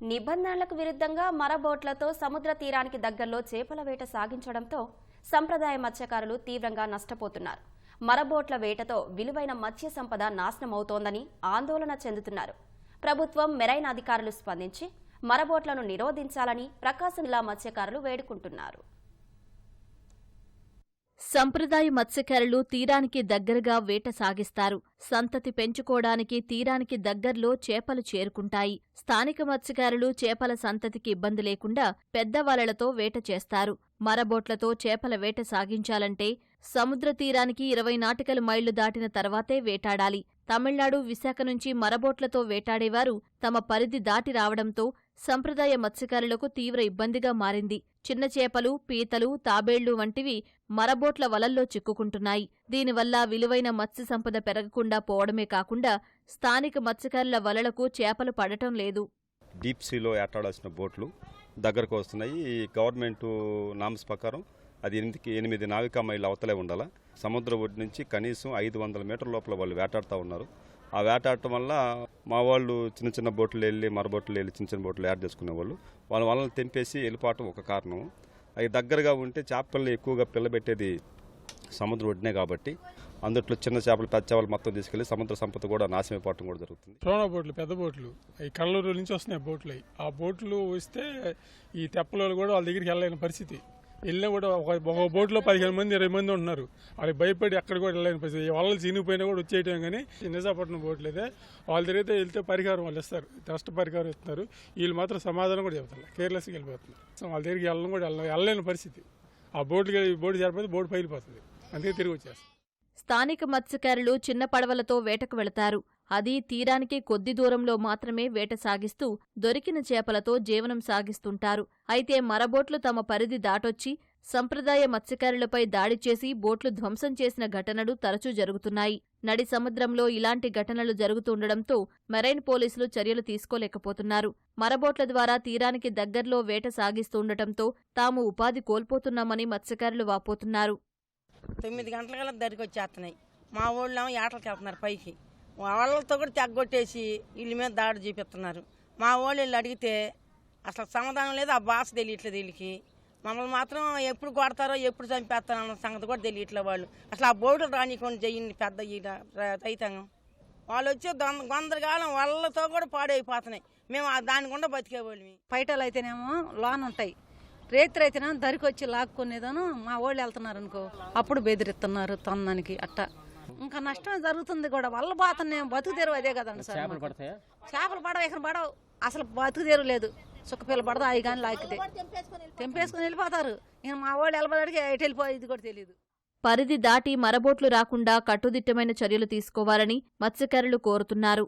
నిబంధనలకు విరుద్ధంగా మరబోట్లతో సముద్ర తీరానికి దగ్గరలో చేపల వేట సాగించడంతో సంప్రదాయ మత్స్యకారులు తీవ్రంగా నష్టపోతున్నారు. మరబోట్ల వేటతో విలువైన మత్స్య సంపద నాశనమవుతోందని ఆందోళన చెందుతున్నారు. ప్రభుత్వం మెరైన్ అధికారులు స్పందించి మరబోట్లను నిరోధించాలని ప్రకాశం జిల్లా మత్స్యకారులు వేడుకుంటున్నారు. సంప్రదాయ మత్స్యకారులు తీరానికి దగ్గరగా వేట సాగిస్తారు. సంతతి పెంచుకోవడానికి తీరానికి దగ్గర్లో చేపలు చేరుకుంటాయి. స్థానిక మత్స్యకారులు చేపల సంతతికి ఇబ్బంది లేకుండా పెద్ద వలలతో వేట చేస్తారు. మరబోట్లతో చేపల వేట సాగించాలంటే సముద్ర తీరానికి ఇరవై నాటికల మైళ్ళు దాటిన తర్వాతే వేటాడాలి. తమిళనాడు విశాఖ నుంచి మరబోట్లతో వేటాడేవారు తమ పరిధి దాటి రావడంతో సంప్రదాయ మత్స్యకారులకు తీవ్ర ఇబ్బందిగా మారింది. చిన్న చేపలు పీతలు తాబేళ్ళు వంటివి మరబోట్ల వలల్లో చిక్కుకుంటున్నాయి. దీనివల్ల విలువైన మత్స్య సంపద పెరగకుండా పోవడమే కాకుండా స్థానిక మత్స్యకారుల వలలకు చేపలు పడటం లేదు. డీప్ సీలో ఏటాడాల్సిన బోట్లు దగ్గరకు వస్తున్నాయి. గవర్నమెంట్ నామ్స్ ప్రకారం అది ఎనిమిదికి ఎనిమిది నావికా మైళ్ళు అవతలే ఉండాలి. సముద్ర ఒడ్డు నుంచి కనీసం ఐదు వందల మీటర్ల లోపల వాళ్ళు వేటాడుతూ ఉన్నారు. ఆ వేటాడటం వల్ల మా వాళ్ళు చిన్న చిన్న బోట్లు వెళ్ళి మరబోట్లు వెళ్ళి చిన్న చిన్న బోట్లు యాడ్ చేసుకునే వాళ్ళు. వాళ్ళ వాళ్ళని తెంపేసి వెళ్ళిపోవటం ఒక కారణం. అవి దగ్గరగా ఉంటే చేపల్ని ఎక్కువగా పిల్లబెట్టేది సముద్ర ఒడ్డునే కాబట్టి అందుట్లో చిన్న చేపలు పెద్ద చేపలు మొత్తం తీసుకెళ్ళి సముద్ర సంపద కూడా నాశమైపోవటం కూడా జరుగుతుంది. సోనా బోట్లు పెద్ద బోట్లు అవి కళ్ళూరు నుంచి వస్తున్నాయి బోట్లు ఆ బోట్లు వస్తే ఈ తెప్పలో కూడా వాళ్ళ దగ్గరికి వెళ్ళలేని పరిస్థితి. వెళ్ళినా కూడా ఒక ఒక బోట్లో పదిహేను మంది ఇరవై మంది ఉంటున్నారు. వాళ్ళకి భయపడి అక్కడ కూడా వెళ్ళలేని పరిస్థితి. వాళ్ళు చినిగిపోయినా కూడా వచ్చేయటం కానీ నిజాపట్నం బోట్లు అయితే వాళ్ళ దగ్గర వెళ్తే పరిహారం వాళ్ళు ఇస్తారు. నష్ట పరిహారం ఇస్తున్నారు. వీళ్ళు మాత్రం సమాధానం కూడా చెబుతున్నారు. కేర్లెస్గా వెళ్ళిపోతున్నారు. సో వాళ్ళ దగ్గరికి వెళ్ళడం కూడా వెళ్ళలేని పరిస్థితి. ఆ బోట్కి బోటు చేరిపోతే బోటు పైలిపోతుంది అందుకే తిరిగి వచ్చేస్తారు స్థానిక మత్స్యకారులు చిన్న పడవలతో వేటకు వెళతారు. అది తీరానికి కొద్ది దూరంలో మాత్రమే వేట సాగిస్తూ దొరికిన చేపలతో జీవనం సాగిస్తుంటారు. అయితే మరబోట్లు తమ పరిధి దాటొచ్చి సంప్రదాయ మత్స్యకారులపై దాడి చేసి బోట్లు ధ్వంసం చేసిన ఘటనలు తరచూ జరుగుతున్నాయి. నడి సముద్రంలో ఇలాంటి ఘటనలు జరుగుతుండడంతో మెరైన్ పోలీసులు చర్యలు తీసుకోలేకపోతున్నారు. మరబోట్ల ద్వారా తీరానికి దగ్గర్లో వేట సాగిస్తుండటంతో తాము ఉపాధి కోల్పోతున్నామని మత్స్యకారులు వాపోతున్నారు. తొమ్మిది గంటలకల్లా దరికి వచ్చేస్తున్నాయి మా ఊళ్ళో ఏటలకి వెళ్తున్నారు పైకి. వాళ్ళతో కూడా తెగ్గొట్టేసి వీళ్ళ మీద దాడి చూపిస్తున్నారు. మా వాళ్ళు అడిగితే అసలు సమాధానం లేదు ఆ భాష తెలియట్లేదు వీళ్ళకి. మమ్మల్ని మాత్రం ఎప్పుడు కొడతారో ఎప్పుడు చంపేస్తారో అన్న సంగతి కూడా తెలియట్లేదు వాళ్ళు. అసలు ఆ బోర్డులు రానికొని చెయ్యండి పెద్ద ఈ రైతాంగం. వాళ్ళు వచ్చి దొంద గొందరగాలం వాళ్ళతో కూడా పాడైపోతున్నాయి. మేము దాని గుండా బతికేవాళ్ళమి. పైటలు అయితేనేమో లోన్ ఉంటాయి. రేత్రి అయితేనేమో దరికి వచ్చి లాక్కునేదాను మా వాళ్ళు వెళ్తున్నారు అనుకో అప్పుడు బెదిరిస్తున్నారు తొందానికి అట్టా. ఇంకా నష్టమే జరుగుతుంది కూడా. వల్ల పోతున్నాయి బతుకు తెరువు అదే కదండి సార్ మాకు. చేపలు పడవ ఇక్కడ పడవు. అసలు బతుకు తెరువు లేదు. సుక్కపిల్ల పడదు అవి కానీ లాక్కితే. తెంపేసుకుని వెళ్ళిపోతారు. ఇక మా వాళ్ళు వెళ్ళబడికి ఎటు వెళ్ళిపోయేది కూడా తెలియదు పరిధి దాటి మరబోట్లు రాకుండా కట్టుదిట్టమైన చర్యలు తీసుకోవాలని మత్స్యకారులు కోరుతున్నారు.